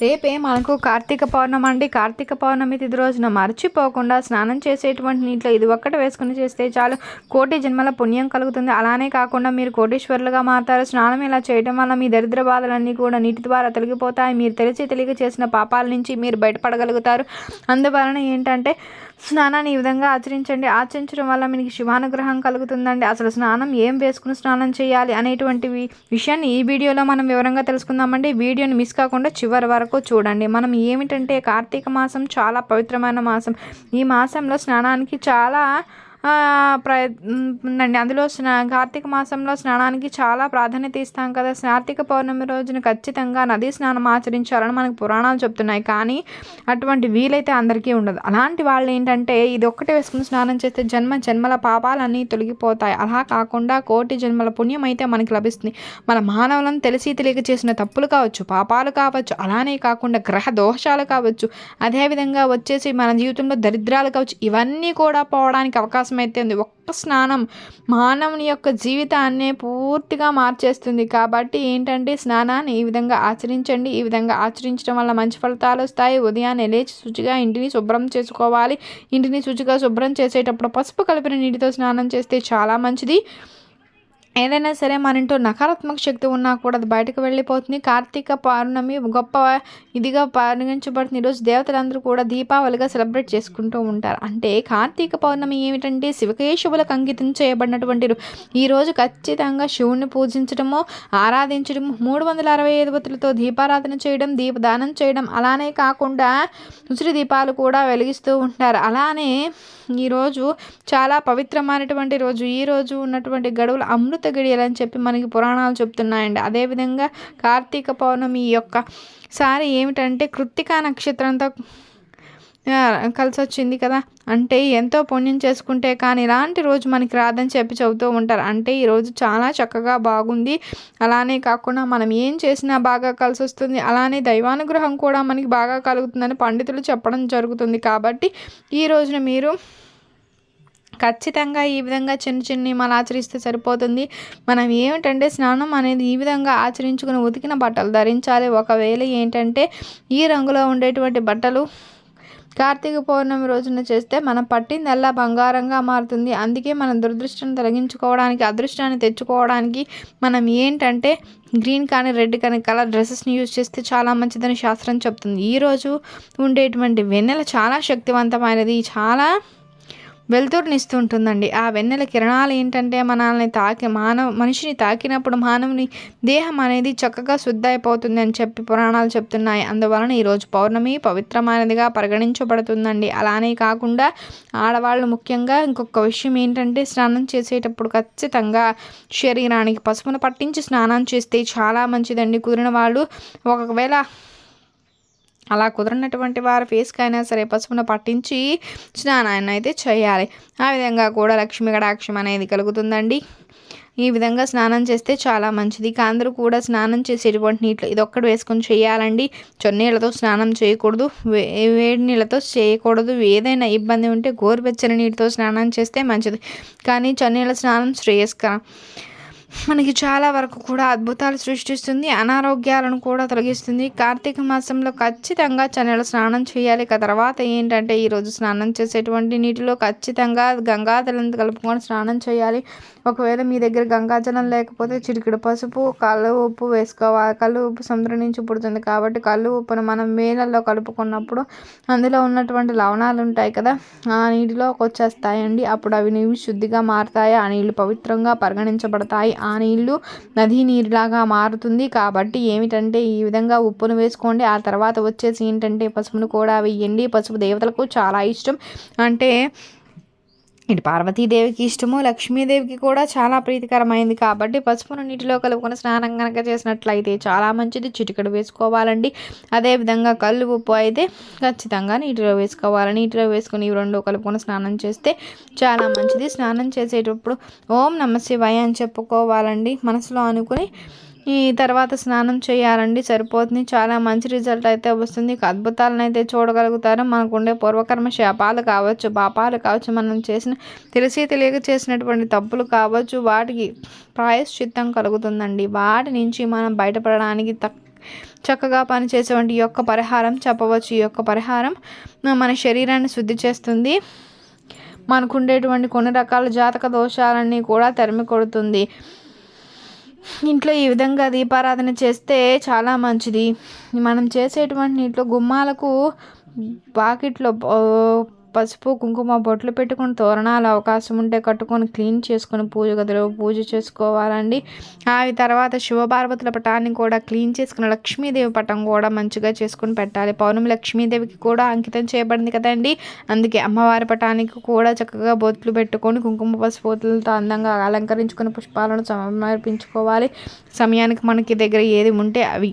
రేపే మనకు కార్తీక పౌర్ణమి అండి. కార్తీక పౌర్ణమి తిథి రోజున మర్చిపోకుండా స్నానం చేసేటువంటి నీటిలో ఇది ఒక్కటి వేసుకుని చేస్తే చాలు. కోటి జన్మల పుణ్యం కలుగుతుంది. అలానే కాకుండా మీరు కోటీశ్వరులుగా మారుతారు. స్నానం ఇలా చేయడం వల్ల మీ దరిద్ర బాధలన్నీ కూడా నీటి ద్వారా తొలగిపోతాయి. మీరు తెలిసి తెలియక చేసిన పాపాల నుంచి మీరు బయటపడగలుగుతారు. అందువలన ఏంటంటే స్నానాన్ని ఈ విధంగా ఆచరించండి. ఆచరించడం వల్ల మీకు శివానుగ్రహం కలుగుతుందండి. అసలు స్నానం ఏం వేసుకుని స్నానం చేయాలి అనేటువంటి విషయాన్ని ఈ వీడియోలో మనం వివరంగా తెలుసుకుందామండి. వీడియోని మిస్ కాకుండా చివరి వరకు చూడండి. మనం ఏమిటంటే కార్తీక మాసం చాలా పవిత్రమైన మాసం. ఈ మాసంలో స్నానానికి చాలా ప్రయత్నండి ఉందండి అందులో స్నా కార్తీక మాసంలో స్నానానికి చాలా ప్రాధాన్యత ఇస్తాం కదా. కార్తీక పౌర్ణమి రోజున ఖచ్చితంగా నదీ స్నానం ఆచరించాలని మనకు పురాణాలు చెప్తున్నాయి. కానీ అటువంటి వీలైతే అందరికీ ఉండదు. అలాంటి వాళ్ళు ఏంటంటే ఇది ఒక్కటే వేసుకుని స్నానం చేస్తే జన్మ జన్మల పాపాలన్నీ తొలగిపోతాయి. అలా కాకుండా కోటి జన్మల పుణ్యం అయితే మనకి లభిస్తుంది. మన మానవులను తెలిసి తెలియక చేసిన తప్పులు కావచ్చు పాపాలు కావచ్చు అలానే కాకుండా గ్రహ దోషాలు కావచ్చు అదేవిధంగా వచ్చేసి మన జీవితంలో దరిద్రాలు కావచ్చు ఇవన్నీ కూడా పోవడానికి అవకాశం అయితే ఉంది. ఒక్క స్నానం మానవుని యొక్క జీవితాన్ని పూర్తిగా మార్చేస్తుంది. కాబట్టి ఏంటంటే స్నానాన్ని ఈ విధంగా ఆచరించండి. ఈ విధంగా ఆచరించడం వల్ల మంచి ఫలితాలు వస్తాయి. ఉదయాన్నే లేచి శుచిగా ఇంటిని శుభ్రం చేసుకోవాలి. ఇంటిని శుచిగా శుభ్రం చేసేటప్పుడు పసుపు కలిపిన నీటితో స్నానం చేస్తే చాలా మంచిది. ఏదైనా సరే మన ఇంట్లో నకారాత్మక శక్తి ఉన్నా కూడా అది బయటకు వెళ్ళిపోతుంది. కార్తీక పౌర్ణమి గొప్ప ఇదిగా పరిగణించబడుతుంది. ఈరోజు దేవతలందరూ కూడా దీపావళిగా సెలబ్రేట్ చేసుకుంటూ ఉంటారు. అంటే కార్తీక పౌర్ణమి ఏమిటంటే శివకేశవులకు అంకితం చేయబడినటువంటి ఈరోజు ఈ రోజు ఖచ్చితంగా శివుణ్ణి పూజించడము ఆరాధించడము మూడు వందల అరవై ఐదు వత్తులతో దీపారాధన చేయడం దీపదానం చేయడం అలానే కాకుండా ఉసిరి దీపాలు కూడా వెలిగిస్తూ ఉంటారు. అలానే ఈరోజు చాలా పవిత్రమైనటువంటి రోజు. ఈ రోజు ఉన్నటువంటి గడువులు అమృత గడియలు అని చెప్పి మనకి పురాణాలు చెప్తున్నాయండి. అదేవిధంగా కార్తీక పౌర్ణమి యొక్క సారి ఏమిటంటే కృత్తికా నక్షత్రంతో కలిసి వచ్చింది కదా. అంటే ఎంతో పుణ్యం చేసుకుంటే కానీ ఇలాంటి రోజు మనకి రాదని చెప్పి చెబుతూ ఉంటారు. అంటే ఈరోజు చాలా చక్కగా బాగుంది. అలానే కాకుండా మనం ఏం చేసినా బాగా కలిసి వస్తుంది అలానే దైవానుగ్రహం కూడా మనకి బాగా కలుగుతుందని పండితులు చెప్పడం జరుగుతుంది. కాబట్టి ఈ రోజున మీరు ఖచ్చితంగా ఈ విధంగా చిన్న చిన్న నియమాలు ఆచరిస్తే సరిపోతుంది. మనం ఏమిటంటే స్నానం అనేది ఈ విధంగా ఆచరించుకుని ఉతికిన బట్టలు ధరించాలి. ఒకవేళ ఏంటంటే ఈ రంగులో ఉండేటువంటి బట్టలు కార్తీక పౌర్ణమి రోజున చేస్తే మనం పట్టిందల్లా బంగారంగా మారుతుంది. అందుకే మన దురదృష్టాన్ని తొలగించుకోవడానికి అదృష్టాన్ని తెచ్చుకోవడానికి మనం ఏంటంటే గ్రీన్ కానీ రెడ్ కానీ కలర్ డ్రెస్సెస్ని యూజ్ చేస్తే చాలా మంచిదని శాస్త్రం చెప్తుంది. ఈరోజు ఉండేటువంటి వెన్నెల చాలా శక్తివంతమైనది. చాలా వెలుతురునిస్తుంటుందండి. ఆ వెన్నెల కిరణాలు ఏంటంటే మనల్ని తాకి మానవ మనిషిని తాకినప్పుడు మానవుని దేహం అనేది చక్కగా శుద్ధ అయిపోతుంది అని చెప్పి పురాణాలు చెప్తున్నాయి. అందువలన ఈరోజు పౌర్ణమి పవిత్రమైనదిగా పరిగణించబడుతుందండి. అలానే కాకుండా ఆడవాళ్ళు ముఖ్యంగా ఇంకొక విషయం ఏంటంటే స్నానం చేసేటప్పుడు ఖచ్చితంగా శరీరానికి పసుపును పట్టించి స్నానం చేస్తే చాలా మంచిదండి. కుదిరిన వాళ్ళు ఒకవేళ అలా కుదరనటువంటి వారి ఫేస్కి అయినా సరే పసుపును పట్టించి స్నానాన్ని అయితే చేయాలి. ఆ విధంగా కూడా లక్ష్మీ కటాక్షం అనేది కలుగుతుందండి. ఈ విధంగా స్నానం చేస్తే చాలా మంచిది. ఇక అందరూ కూడా స్నానం చేసేటువంటి నీటిలో ఇది వేసుకొని చేయాలండి. చొన్నీళ్ళతో స్నానం చేయకూడదు. వే వేడి నీళ్ళతో చేయకూడదు. ఏదైనా ఇబ్బంది ఉంటే గోరువెచ్చని నీటితో స్నానం చేస్తే మంచిది. కానీ చొన్నీళ్ళ స్నానం శ్రేయస్కరం. మనకి చాలా వరకు కూడా అద్భుతాలు సృష్టిస్తుంది అనారోగ్యాలను కూడా తొలగిస్తుంది. కార్తీక మాసంలో ఖచ్చితంగా చన్నెల స్నానం చేయాలి. ఇక తర్వాత ఏంటంటే ఈరోజు స్నానం చేసేటువంటి నీటిలో ఖచ్చితంగా గంగాజలం కలుపుకొని స్నానం చేయాలి. ఒకవేళ మీ దగ్గర గంగాజలం లేకపోతే చిటికెడు పసుపు కళ్ళు ఉప్పు వేసుకోవాలి కళ్ళు ఉప్పు సముద్రం నుంచి పుడుతుంది కాబట్టి కళ్ళు ఉప్పును మనం నీళ్ళల్లో కలుపుకున్నప్పుడు అందులో ఉన్నటువంటి లవణాలు ఉంటాయి కదా ఆ నీటిలోకి వచ్చేస్తాయండి. అప్పుడు అవి నీళ్ళు శుద్ధిగా మారుతాయి? ఆ నీళ్ళు పవిత్రంగా పరిగణించబడతాయి ఆ నీళ్ళు నదీ నీరులాగా మారుతుంది. కాబట్టి ఏమిటంటే ఈ విధంగా ఉప్పును వేసుకోండి. ఆ తర్వాత వచ్చేసి ఏంటంటే పసుపును కూడా వేయండి. పసుపు దేవతలకు చాలా ఇష్టం. అంటే ఇటు పార్వతీదేవికి ఇష్టము లక్ష్మీదేవికి కూడా చాలా ప్రీతికరమైంది. కాబట్టి పసుపును నీటిలో కలుపుకొని స్నానం కనుక చేసినట్లయితే చాలా మంచిది. చిటికడు వేసుకోవాలండి. అదేవిధంగా కళ్ళు ఉప్పు అయితే ఖచ్చితంగా నీటిలో వేసుకోవాలి. నీటిలో వేసుకొని ఇవి రెండు కలుపుకొని స్నానం చేస్తే చాలా మంచిది. స్నానం చేసేటప్పుడు ఓం నమ శివాయ అని చెప్పుకోవాలండి. మనసులో అనుకుని ఈ తర్వాత స్నానం చేయాలండి సరిపోతుంది. చాలా మంచి రిజల్ట్ అయితే వస్తుంది. అద్భుతాలను అయితే చూడగలుగుతారు. మనకుండే పూర్వకర్మ శాపాలు కావచ్చు పాపాలు కావచ్చు మనం చేసిన తెలిసి తెలియక చేసినటువంటి తప్పులు కావచ్చు వాటికి ప్రాయశ్చిత్తం కలుగుతుందండి. వాటి నుంచి మనం బయటపడడానికి తక్ చక్కగా పనిచేసేటువంటి ఈ యొక్క పరిహారం చెప్పవచ్చు. ఈ యొక్క పరిహారం మన శరీరాన్ని శుద్ధి చేస్తుంది. మనకు ఉండేటువంటి కొన్ని రకాల జాతక దోషాలన్నీ కూడా తరిమి కొడుతుంది ఇంట్లో ఈ విధంగా దీపారాధన చేస్తే చాలా మంచిది. మనం చేసేటువంటి ఇంట్లో గుమ్మాలకు బాకెట్లో పసుపు కుంకుమ బొట్లు పెట్టుకుని తోరణాలు అవకాశం ఉంటే కట్టుకొని క్లీన్ చేసుకొని పూజ గదిలో పూజ చేసుకోవాలండి. అవి తర్వాత శివపార్వతుల పటాన్ని కూడా క్లీన్ చేసుకుని లక్ష్మీదేవి పటం కూడా మంచిగా చేసుకుని పెట్టాలి. పౌర్ణమి లక్ష్మీదేవికి కూడా అంకితం చేయబడింది కదండి. అందుకే అమ్మవారి పటానికి కూడా చక్కగా బొట్లు పెట్టుకొని కుంకుమ పసుపులతో అందంగా అలంకరించుకుని పుష్పాలను సమర్పించుకోవాలి. సమయానికి మనకి దగ్గర ఏది ఉంటే అవి.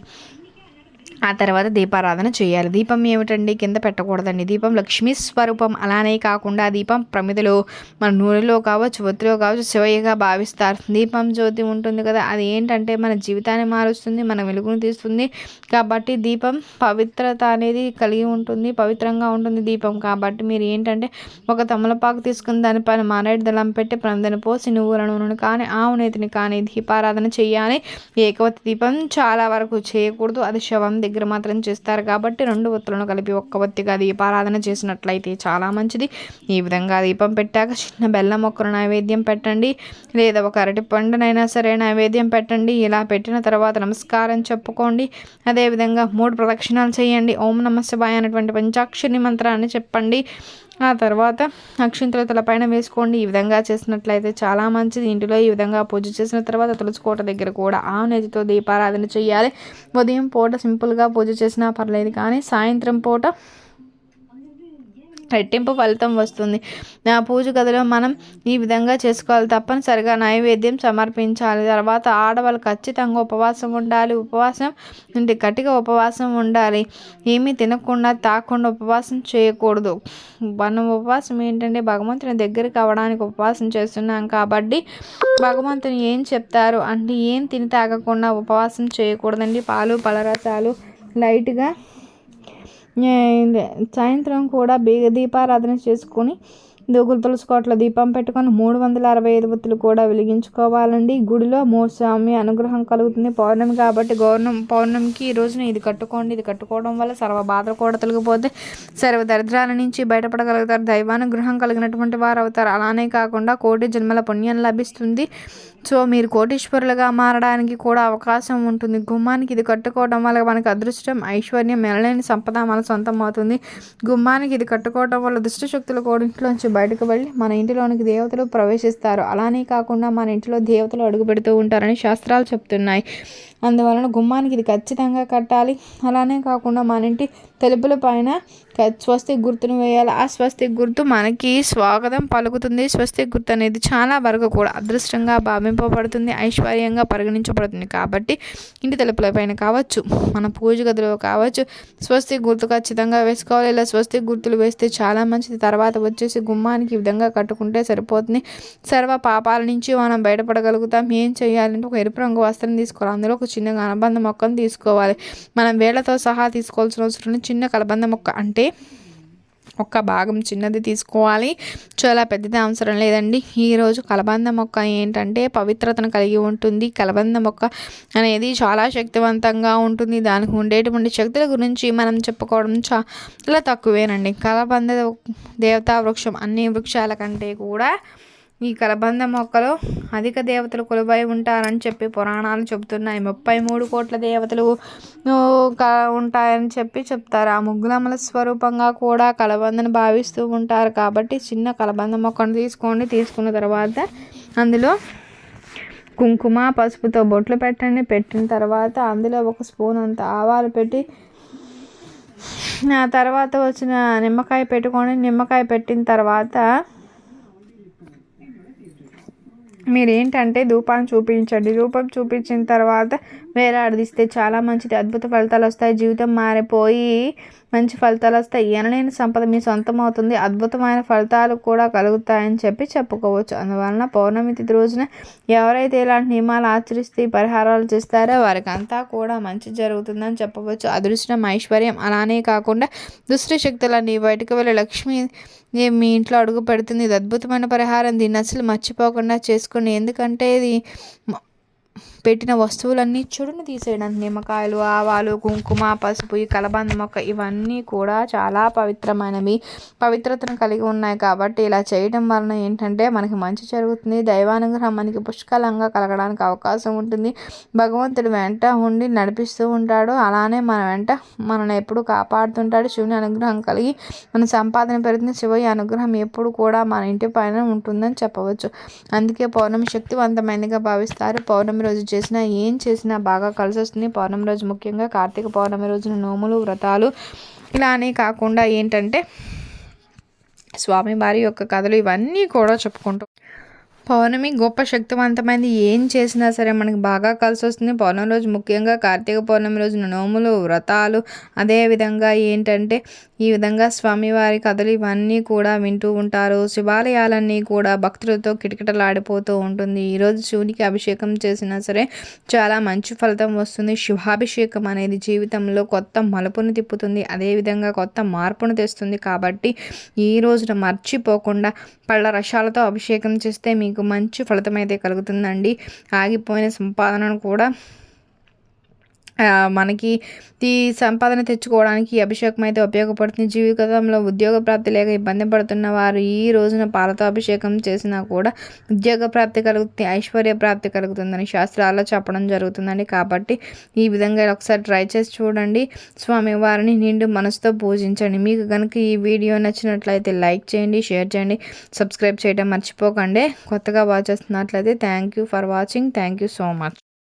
ఆ తర్వాత దీపారాధన చేయాలి. దీపం ఏమిటండి? కింద పెట్టకూడదండి. దీపం లక్ష్మీ స్వరూపం. అలానే కాకుండా దీపం ప్రమిదలో మన నూనెలో కావచ్చు ఒత్తిలో కావచ్చు శివయ్యగా భావిస్తారు. దీపం జ్యోతి ఉంటుంది కదా అది ఏంటంటే మన జీవితాన్ని మారుస్తుంది మన వెలుగును తీస్తుంది. కాబట్టి దీపం పవిత్రత అనేది కలిగి ఉంటుంది పవిత్రంగా ఉంటుంది దీపం. కాబట్టి మీరు ఏంటంటే ఒక తమలపాకు తీసుకుని దానిపైన మానేడు దళం పెట్టి ప్రమిదను పోసి నువ్వుల నూనెను కానీ ఆవు నేతిని కానీ దీపారాధన చేయాలి. ఏకవతి దీపం చాలా వరకు చేయకూడదు. అది శవం దగ్గర దగ్గర మాత్రం చేస్తారు కాబట్టి రెండు ఒత్తులను కలిపి ఒక్క ఒత్తిగా దీపారాధన చేసినట్లయితే చాలా మంచిది. ఈ విధంగా దీపం పెట్టాక చిన్న బెల్లం మొక్కను నైవేద్యం పెట్టండి. లేదా ఒక అరటి పండునైనా సరే నైవేద్యం పెట్టండి. ఇలా పెట్టిన తర్వాత నమస్కారం చెప్పుకోండి. అదేవిధంగా మూడు ప్రదక్షిణాలు చేయండి. ఓం నమ శివాయ అనేటువంటి పంచాక్షరి మంత్రాన్ని చెప్పండి. ఆ తర్వాత అక్షింతలు తలపైన వేసుకోండి. ఈ విధంగా చేసినట్లయితే చాలా మంచిది. ఇంటిలో ఈ విధంగా పూజ చేసిన తర్వాత తులసికోట దగ్గర కూడా ఆ నెతితో దీపారాధన చేయాలి. ఉదయం పూట సింపుల్గా పూజ చేసినా పర్లేదు కానీ సాయంత్రం పూట రెట్టింపు ఫలితం వస్తుంది. ఆ పూజ గదిలో మనం ఈ విధంగా చేసుకోవాలి. తప్పనిసరిగా నైవేద్యం సమర్పించాలి. తర్వాత ఆడవాళ్ళు ఖచ్చితంగా ఉపవాసం ఉండాలి. ఉపవాసం నుండి గట్టిగా ఉపవాసం ఉండాలి. ఏమీ తినకుండా తాకుండా ఉపవాసం చేయకూడదు. మనం ఉపవాసం ఏంటంటే భగవంతుని దగ్గరికి అవ్వడానికి ఉపవాసం చేస్తున్నాం కాబట్టి భగవంతుని ఏం చెప్తారు అంటే ఏం తిని తాగకుండా ఉపవాసం చేయకూడదండి. పాలు పలరసాలు లైట్గా సాయంత్రం కూడా బీగ దీపారాధన చేసుకొని దూగులు తులసుకోట్ల దీపం పెట్టుకొని మూడు వందల అరవై ఐదు ఒత్తులు కూడా వెలిగించుకోవాలండి. గుడిలో మోస్వామి అనుగ్రహం కలుగుతుంది. పౌర్ణమి కాబట్టి గౌర్ణం పౌర్ణమికి ఈ రోజున ఇది కట్టుకోండి. ఇది కట్టుకోవడం వల్ల సర్వ బాధలు కూడా తొలగిపోతే సర్వ దరిద్రాల నుంచి బయటపడగలుగుతారు. దైవానుగ్రహం కలిగినటువంటి వారు అవుతారు. అలానే కాకుండా కోటి జన్మల పుణ్యం లభిస్తుంది. సో మీరు కోటీశ్వరులుగా మారడానికి కూడా అవకాశం ఉంటుంది. గుమ్మానికి ఇది కట్టుకోవడం వల్ల మనకు అదృష్టం ఐశ్వర్యం మెలలేని సంపద మన సొంతం అవుతుంది. గుమ్మానికి ఇది కట్టుకోవడం వల్ల దుష్టశక్తులు కూడా ఇంట్లోంచి బయటకు వెళ్ళి మన ఇంటిలోనికి దేవతలు ప్రవేశిస్తారు. అలానే కాకుండా మన ఇంటిలో దేవతలు అడుగు పెడుతూ ఉంటారని శాస్త్రాలు చెప్తున్నాయి. అందువలన గుమ్మానికి ఇది ఖచ్చితంగా కట్టాలి. అలానే కాకుండా మన ఇంటి తెలుపుల పైన స్వస్తి గుర్తును వేయాలి. ఆ స్వస్తి గుర్తు మనకి స్వాగతం పలుకుతుంది. స్వస్తి గుర్తు అనేది చాలా వరకు కూడా అదృష్టంగా భావింపబడుతుంది. ఐశ్వర్యంగా పరిగణించబడుతుంది. కాబట్టి ఇంటి తలుపుల పైన కావచ్చు మన పూజ గదిలో కావచ్చు స్వస్తి గుర్తు ఖచ్చితంగా వేసుకోవాలి. ఇలా స్వస్తి గుర్తులు వేస్తే చాలా మంచిది. తర్వాత వచ్చేసి గుమ్మానికి ఈ విధంగా కట్టుకుంటే సరిపోతుంది. సర్వ పాపాల నుంచి మనం బయటపడగలుగుతాం. ఏం చేయాలంటే ఒక ఎరుపు రంగు వస్త్రం తీసుకోవాలి. అందులో ఒక చిన్న కలబంద మొక్కను తీసుకోవాలి. మనం వేళ్ళతో సహా తీసుకోవాల్సిన అవసరం చిన్న కలబంద మొక్క అంటే ఒక భాగం చిన్నది తీసుకోవాలి. చాలా పెద్దది అవసరం లేదండి. ఈరోజు కలబంద మొక్క ఏంటంటే పవిత్రతను కలిగి ఉంటుంది. కలబంద మొక్క అనేది చాలా శక్తివంతంగా ఉంటుంది. దానికి ఉండేటువంటి శక్తుల గురించి మనం చెప్పుకోవడం చాలా తక్కువేనండి. కలబంద దేవతా వృక్షం అన్ని వృక్షాల కంటే కూడా ఈ కలబంద మొక్కలో అధిక దేవతలు కొలువై ఉంటారని చెప్పి పురాణాలు చెబుతున్నాయి. ముప్పై మూడు కోట్ల దేవతలు ఉంటాయని చెప్పి చెప్తారు. ఆ ముగ్గులమ్మల స్వరూపంగా కూడా కలబందను భావిస్తూ ఉంటారు. కాబట్టి చిన్న కలబంద మొక్కను తీసుకోండి. తీసుకున్న తర్వాత అందులో కుంకుమ పసుపుతో బొట్లు పెట్టండి. పెట్టిన తర్వాత అందులో ఒక స్పూన్ అంత ఆవాలు పెట్టి ఆ తర్వాత వచ్చిన నిమ్మకాయ పెట్టుకొని నిమ్మకాయ పెట్టిన తర్వాత మీరేంటంటే ధూపాన్ని చూపించండి. ధూపం చూపించిన తర్వాత వేలాడదీస్తే చాలా మంచిది. అద్భుత ఫలితాలు వస్తాయి. జీవితం మారిపోయి మంచి ఫలితాలు వస్తాయి. ఎనలేని సంపద మీ సొంతం అవుతుంది అద్భుతమైన ఫలితాలు కూడా కలుగుతాయని చెప్పి చెప్పుకోవచ్చు. అందువలన పౌర్ణమి తిథి రోజున ఎవరైతే ఇలాంటి నియమాలు ఆచరిస్తే పరిహారాలు చేస్తారో వారికి అంతా కూడా మంచి జరుగుతుందని చెప్పవచ్చు. అదృష్టం ఐశ్వర్యం అలానే కాకుండా దుష్ట శక్తులన్నీ బయటకు వెళ్ళి లక్ష్మి మీ ఇంట్లో అడుగు పెడుతుంది. ఇది అద్భుతమైన పరిహారం. దీన్ని అసలు మర్చిపోకుండా చేసుకుని ఎందుకంటే ఇది పెట్టిన వస్తువులన్నీ చెడును తీసేయడానికి నిమ్మకాయలు ఆవాలు కుంకుమ పసుపు ఈ కలబంద మొక్క ఇవన్నీ కూడా చాలా పవిత్రమైనవి. పవిత్రతను కలిగి ఉన్నాయి కాబట్టి ఇలా చేయడం వలన ఏంటంటే మనకి మంచి జరుగుతుంది. దైవానుగ్రహం మనకి పుష్కలంగా కలగడానికి అవకాశం ఉంటుంది. భగవంతుడు వెంట ఉండి నడిపిస్తూ ఉంటాడు. అలానే మన వెంట మనల్ని ఎప్పుడు కాపాడుతుంటాడు. శివుని అనుగ్రహం కలిగి మన సంపాదన పెరుగుతుంది. శివయ్య అనుగ్రహం ఎప్పుడు కూడా మన ఇంటి పైన ఉంటుందని చెప్పవచ్చు. అందుకే పౌర్ణమి శక్తివంతమైనదిగా భావిస్తారు. పౌర్ణమి రోజు చేసినా ఏం చేసినా బాగా కలిసి వస్తుంది పౌర్ణమి రోజు ముఖ్యంగా కార్తీక పౌర్ణమి రోజున నోములు వ్రతాలు ఇలానే కాకుండా ఏంటంటే స్వామివారి యొక్క కథలు ఇవన్నీ కూడా చెప్పుకుంటూ పౌర్ణమి గొప్ప శక్తివంతమైనది ఏం చేసినా సరే మనకి బాగా కలిసి వస్తుంది పౌర్ణమి రోజు ముఖ్యంగా కార్తీక పౌర్ణమి రోజున నోములు వ్రతాలు. అదేవిధంగా ఏంటంటే ఈ విధంగా స్వామివారి కథలు ఇవన్నీ కూడా వింటూ ఉంటారు. శివాలయాలన్నీ కూడా భక్తులతో కిటకిటలాడిపోతూ ఉంటుంది. ఈరోజు శివునికి అభిషేకం చేసినా సరే చాలా మంచి ఫలితం వస్తుంది. శివాభిషేకం అనేది జీవితంలో కొత్త మలుపును తిప్పుతుంది. అదేవిధంగా కొత్త మార్పును తెస్తుంది. కాబట్టి ఈ రోజున మర్చిపోకుండా పళ్ళ రసాలతో అభిషేకం చేస్తే మీకు మంచి ఫలితం అయితే కలుగుతుందండి. ఆగిపోయిన సంపాదనను కూడా మనకి ఈ సంపాదన తెచ్చుకోవడానికి అభిషేకం అయితే ఉపయోగపడుతుంది. జీవితంలో ఉద్యోగ ప్రాప్తి లేక ఇబ్బంది పడుతున్న వారు ఈ రోజున పాలతో అభిషేకం చేసినా కూడా ఉద్యోగ ప్రాప్తి కలుగుతుంది ఐశ్వర్య ప్రాప్తి కలుగుతుందని శాస్త్రాల్లో చెప్పడం జరుగుతుందండి. కాబట్టి ఈ విధంగా ఒకసారి ట్రై చేసి చూడండి. స్వామి వారిని నిండు మనసుతో పూజించండి. మీకు కనుక ఈ వీడియో నచ్చినట్లయితే లైక్ చేయండి షేర్ చేయండి సబ్స్క్రైబ్ చేయడం మర్చిపోకండి. కొత్తగా వాచ్ చేస్తున్నట్లయితే thank you for watching. Thank you so much.